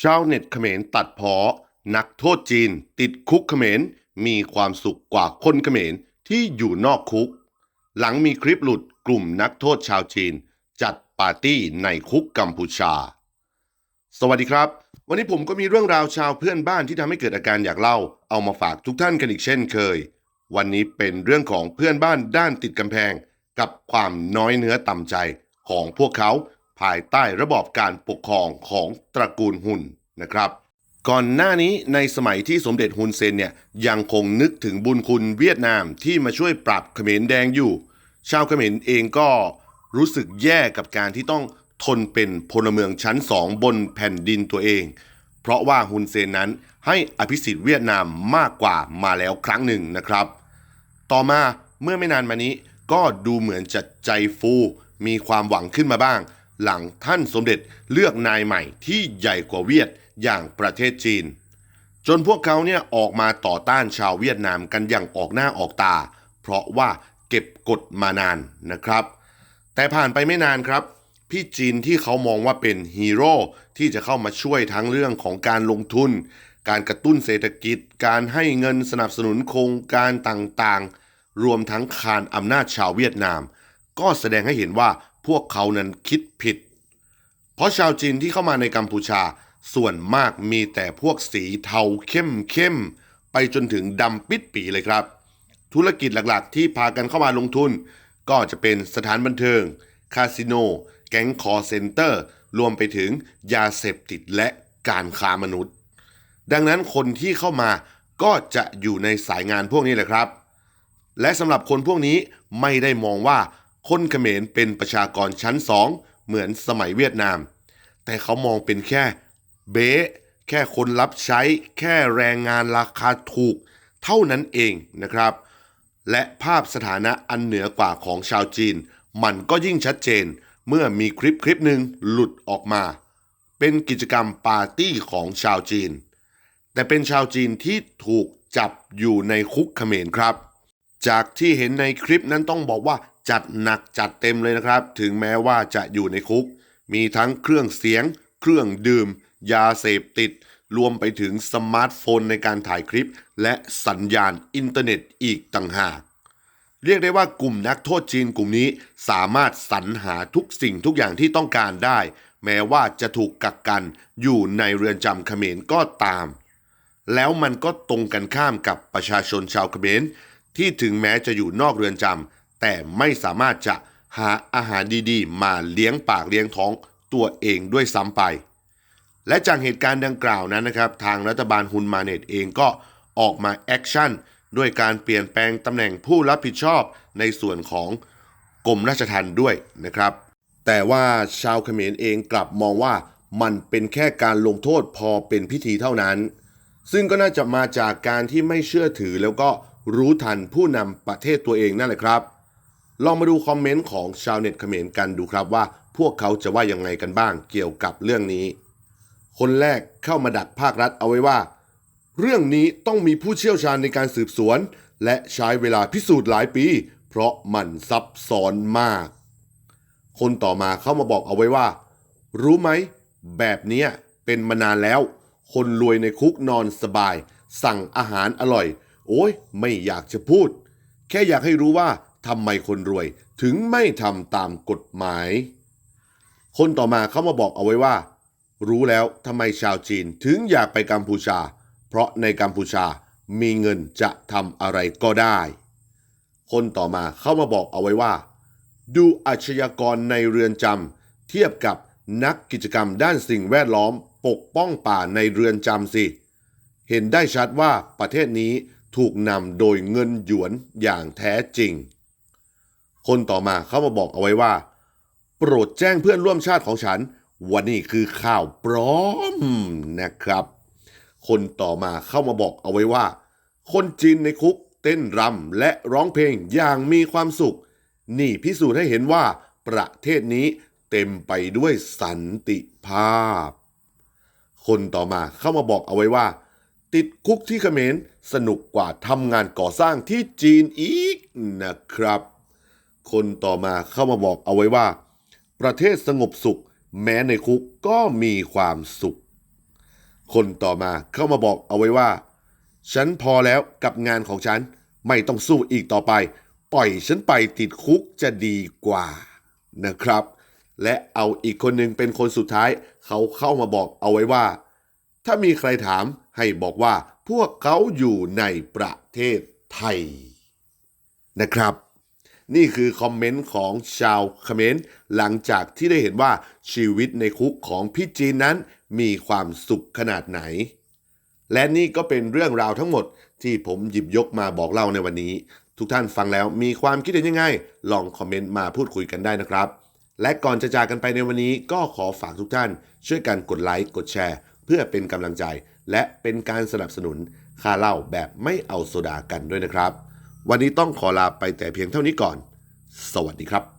ชาวเน็ตเขมรตัดเพอ นักโทษจีน ติดคุกเขมรมีความสุขกว่าคนเขมรที่อยู่นอกคุก หลังมีคลิปหลุดกลุ่มนักโทษชาวจีน จัดปาร์ตี้ในคุกกัมพูชา สวัสดีครับ วันนี้ผมก็มีเรื่องราวชาวเพื่อนบ้านที่ทำให้เกิดอาการอยากเล่า เอามาฝากทุกท่านกันอีกเช่นเคย วันนี้เป็นเรื่องของเพื่อนบ้านด้านติดกำแพง กับความน้อยเนื้อต่ำใจของพวกเขา ภายใต้ระบอบการปกครองของตระกูลหุนนะครับ ก่อนหน้านี้ในสมัยที่สมเด็จฮุนเซนเนี่ยยังคงนึกถึงบุญคุณเวียดนามที่มาช่วยปรับเขมรแดงอยู่ ชาวเขมรเองก็รู้สึกแย่กับการที่ต้องทนเป็นพลเมืองชั้นสองบนแผ่นดินตัวเอง เพราะว่าฮุนเซนนั้นให้อภิสิทธิ์เวียดนามมากกว่ามาแล้วครั้งหนึ่งนะครับ ต่อมาเมื่อไม่นานมานี้ก็ดูเหมือนจะใจฟู มีความหวังขึ้นมาบ้าง หลังท่านสมเด็จเลือกนายใหม่ที่ใหญ่กว่าเวียดอย่างประเทศจีน จนพวกเขาเนี่ยออกมาต่อต้านชาวเวียดนามกันอย่างออกหน้าออกตา เพราะว่าเก็บกดมานานนะครับ แต่ผ่านไปไม่นานครับ พี่จีนที่เขามองว่าเป็นฮีโร่ที่จะเข้ามาช่วยทั้งเรื่องของการลงทุน การกระตุ้นเศรษฐกิจ การให้เงินสนับสนุนโครงการต่างๆ รวมทั้งคานอำนาจชาวเวียดนาม ก็แสดงให้เห็นว่า พวกเขานั้นคิดผิด เพราะชาวจีนที่เข้ามาในกัมพูชาส่วนมากมีแต่พวกสีเทาเข้มเข้มๆไปจนถึงดำปิดปีเลยครับ ธุรกิจหลักๆ ที่พากันเข้ามาลงทุน ก็จะเป็นสถานบันเทิง คาสิโน แก๊งคอเซ็นเตอร์ รวมไปถึงยาเสพติดและการค้ามนุษย์ ดังนั้นคนที่เข้ามาก็จะอยู่ในสายงานพวกนี้แหละครับ และสำหรับคนพวกนี้ไม่ได้มองว่า คนเขมรเป็นประชากรชั้นสองเหมือนสมัยเวียดนาม แต่เขามองเป็นแค่เบ๊แค่คนรับใช้ แค่แรงงานราคาถูก เท่านั้นเองนะครับ และภาพสถานะอันเหนือกว่าของชาวจีน มันก็ยิ่งชัดเจนเมื่อมีคลิปคลิปหนึ่งหลุดออกมา เป็นกิจกรรมปาร์ตี้ของชาวจีน แต่เป็นชาวจีนที่ถูกจับอยู่ในคุกเขมรครับ จากที่เห็นในคลิปนั้นต้องบอกว่า จัดหนักจัดเต็มเลยนะครับ ถึงแม้ว่าจะอยู่ในคุก มีทั้งเครื่องเสียง เครื่องดื่ม ยาเสพติด รวมไปถึงสมาร์ทโฟนในการถ่ายคลิป และสัญญาณอินเทอร์เน็ตอีกต่างหาก เรียกได้ว่ากลุ่มนักโทษจีนกลุ่มนี้สามารถสรรหาทุกสิ่งทุกอย่างที่ต้องการได้ แม้ว่าจะถูกกักกันอยู่ในเรือนจำเขมรก็ตาม แล้วมันก็ตรงกันข้ามกับประชาชนชาวเขมรที่ถึงแม้จะอยู่นอกเรือนจำ แต่ไม่สามารถจะหาอาหารดีๆ มาเลี้ยงปากเลี้ยงท้องตัวเองด้วยซ้ำไป และจากเหตุการณ์ดังกล่าวนั้นนะครับ ทางรัฐบาลฮุนมาเนตเองก็ออกมาแอคชั่นด้วยการเปลี่ยนแปลงตำแหน่งผู้รับผิดชอบในส่วนของกรมราชทัณฑ์ด้วยนะครับ แต่ว่าชาวเขมรเองกลับมองว่ามันเป็นแค่การลงโทษพอเป็นพิธีเท่านั้น ซึ่งก็น่าจะมาจากการที่ไม่เชื่อถือแล้วก็รู้ทันผู้นำประเทศตัวเองนั่นแหละครับ ลองมาดูคอมเมนต์ของชาวเน็ตเขมรกันดูครับว่า พวกเขาจะว่ายังไงกันบ้างเกี่ยวกับเรื่องนี้ คนแรกเข้ามาดักภาครัฐเอาไว้ว่า เรื่องนี้ต้องมีผู้เชี่ยวชาญในการสืบสวน และใช้เวลาพิสูจน์หลายปี เพราะมันซับซ้อนมาก คนต่อมาเข้ามาบอกเอาไว้ว่า รู้ไหม แบบนี้เป็นมานานแล้ว คนรวยในคุกนอนสบาย สั่งอาหารอร่อย โอ้ยไม่อยากจะพูด แค่อยากให้รู้ว่า ทำไมคนรวยถึงไม่ทำตามกฎหมาย คนต่อมาเข้ามาบอกเอาไว้ว่า รู้แล้วทำไมชาวจีนถึงอยากไปกัมพูชา เพราะในกัมพูชามีเงินจะทำอะไรก็ได้ คนต่อมาเข้ามาบอกเอาไว้ว่า ดูอาชญากรในเรือนจำเทียบกับนักกิจกรรมด้านสิ่งแวดล้อมปกป้องป่าในเรือนจำสิ เห็นได้ชัดว่าประเทศนี้ถูกนำโดยเงินหยวนอย่างแท้จริง คนต่อมาเข้ามาบอกเอาไว้ว่า โปรดแจ้งเพื่อนร่วมชาติของฉันว่านี่คือข่าวปลอมนะครับ คนต่อมาเข้ามาบอกเอาไว้ว่า คนจีนในคุกเต้นรำและร้องเพลงอย่างมีความสุข นี่พิสูจน์ให้เห็นว่า ประเทศนี้เต็มไปด้วยสันติภาพ คนต่อมาเข้ามาบอกเอาไว้ว่า ติดคุกที่เขมรสนุกกว่าทำงานก่อสร้างที่จีนอีกนะครับ คนต่อมาเข้ามาบอกเอาไว้ว่า ประเทศสงบสุข แม้ในคุกก็มีความสุข คนต่อมาเข้ามาบอกเอาไว้ว่า ฉันพอแล้วกับงานของฉันไม่ต้องสู้อีกต่อไป ปล่อยฉันไปติดคุกจะดีกว่านะครับ และเอาอีกคนหนึ่งเป็นคนสุดท้าย เขาเข้ามาบอกเอาไว้ว่า ถ้ามีใครถามให้บอกว่าพวกเขาอยู่ในประเทศไทยนะครับ นี่คือคอมเมนต์ของชาวคอมเขมรหลังจากที่ได้เห็นว่าชีวิตในคุกของพี่จีนนั้นมีความสุขขนาดไหน และนี่ก็เป็นเรื่องราวทั้งหมดที่ผมหยิบยกมาบอกเล่าในวันนี้ ทุกท่านฟังแล้วมีความคิดเห็นยังไง ลองคอมเมนต์มาพูดคุยกันได้นะครับ และก่อนจะจากกันไปในวันนี้ก็ขอฝากทุกท่าน ช่วยกันกดไลค์กดแชร์ เพื่อเป็นกำลังใจ และเป็นการสนับสนุนค่าเล่าแบบไม่เอาโซดากันด้วยนะครับ วันนี้ต้องขอลาไปแต่เพียงเท่านี้ก่อน สวัสดีครับ